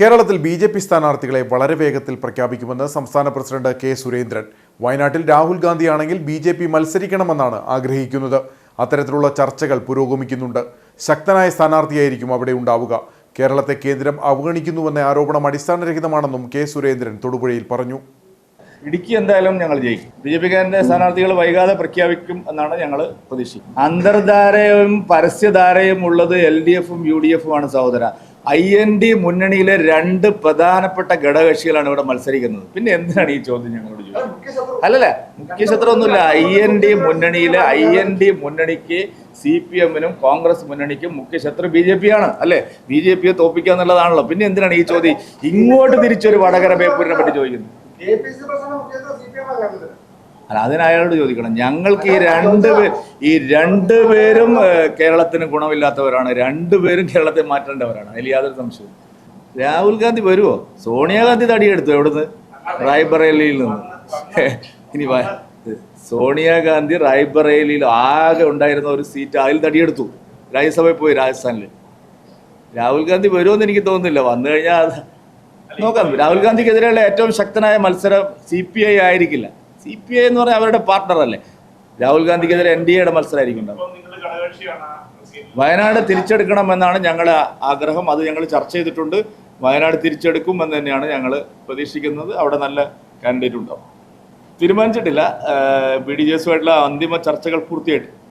കേരളത്തിൽ B J P സ്ഥാനാർത്ഥികളെ വളരെ വേഗത്തിൽ പ്രഖ്യാപിക്കുമെന്ന് സംസ്ഥാന പ്രസിഡന്റ് കെ സുരേന്ദ്രൻ. വയനാട്ടിൽ രാഹുൽ ഗാന്ധിയാണെങ്കിൽ ബി ജെ പി മത്സരിക്കണമെന്നാണ് ആഗ്രഹിക്കുന്നത്. അത്തരത്തിലുള്ള ചർച്ചകൾ പുരോഗമിക്കുന്നുണ്ട്. ശക്തനായ സ്ഥാനാർത്ഥിയായിരിക്കും അവിടെ ഉണ്ടാവുക. കേരളത്തെ കേന്ദ്രം അവഗണിക്കുന്നുവെന്ന ആരോപണം അടിസ്ഥാനരഹിതമാണെന്നും കെ സുരേന്ദ്രൻ തൊടുപുഴയിൽ പറഞ്ഞു. ഇടുക്കി എന്തായാലും ഞങ്ങൾ ജയിക്കും. ബി ജെ പിക്കാരന്റെ സ്ഥാനാർത്ഥികൾ വൈകാതെ പ്രഖ്യാപിക്കും എന്നാണ് ഞങ്ങൾ പ്രതീക്ഷിക്കുന്നത്. അന്തർധാരയും പരസ്യധാരയും ഉള്ളത് എൽ ഡി എഫും യു ഡി എഫുമാണ് സഹോദര. ഐ എൻ ഡി മുന്നണിയിലെ രണ്ട് പ്രധാനപ്പെട്ട ഘടകകക്ഷികളാണ് ഇവിടെ മത്സരിക്കുന്നത്. പിന്നെ എന്തിനാണ് ഈ ചോദ്യം ഞങ്ങളോട് ചോദിച്ചത്? അല്ലല്ല മുഖ്യ ഒന്നുമില്ല ഐ എൻ ഡി മുന്നണിയിലെ ഐ എൻ ഡി മുന്നണിക്ക് സി പി എമ്മിനും കോൺഗ്രസ് മുന്നണിക്കും മുഖ്യ ശത്രു ബി ജെ പി ആണ് അല്ലേ? ബി ജെ പിയെ തോപ്പിക്കുക എന്നുള്ളതാണല്ലോ പിന്നെ എന്തിനാണ് ഈ ചോദ്യം? ഇങ്ങോട്ട് തിരിച്ചൊരു വടകര ബേപ്പൂരിനെ പറ്റി ചോദിക്കുന്നത് അല്ല അതിന് അയാളോട് ചോദിക്കണം. ഞങ്ങൾക്ക് ഈ രണ്ട് പേർ ഈ രണ്ട് പേരും കേരളത്തിന് ഗുണമില്ലാത്തവരാണ്. രണ്ടുപേരും കേരളത്തെ മാറ്റേണ്ടവരാണ്. അതിൽ യാതൊരു സംശയവും രാഹുൽ ഗാന്ധി വരുമോ സോണിയാഗാന്ധി തടിയെടുത്തു എവിടുന്ന്? റായ്ബറേലിയിൽ നിന്ന്. ഇനി സോണിയാഗാന്ധി റായ്ബറേലിയിൽ ആകെ ഉണ്ടായിരുന്ന ഒരു സീറ്റ് അതിൽ തടിയെടുത്തു. രാജ്യസഭയിൽ പോയി രാജസ്ഥാനിൽ. രാഹുൽ ഗാന്ധി വരുമെന്ന് എനിക്ക് തോന്നുന്നില്ല. വന്നു കഴിഞ്ഞാൽ നോക്കാം. രാഹുൽ ഗാന്ധിക്കെതിരെയുള്ള ഏറ്റവും ശക്തനായ മത്സരം സി പി ഐ ആയിരിക്കില്ല. സി പി ഐ എന്ന് പറഞ്ഞാൽ അവരുടെ പാർട്ണർ അല്ലേ? രാഹുൽ ഗാന്ധിക്കെതിരെ എൻ ഡി എയുടെ മത്സരമായിരിക്കും വയനാട് തിരിച്ചെടുക്കണം എന്നാണ് ഞങ്ങളുടെ ആഗ്രഹം. അത് ഞങ്ങൾ ചർച്ച ചെയ്തിട്ടുണ്ട്. വയനാട് തിരിച്ചെടുക്കും എന്ന് തന്നെയാണ് ഞങ്ങൾ പ്രതീക്ഷിക്കുന്നത്. അവിടെ നല്ല കാൻഡിഡേറ്റ് ഉണ്ടാവും. തീരുമാനിച്ചിട്ടില്ല. ബി ഡി ജെ എസുമായിട്ടുള്ള അന്തിമ ചർച്ചകൾ പൂർത്തിയായിട്ട്.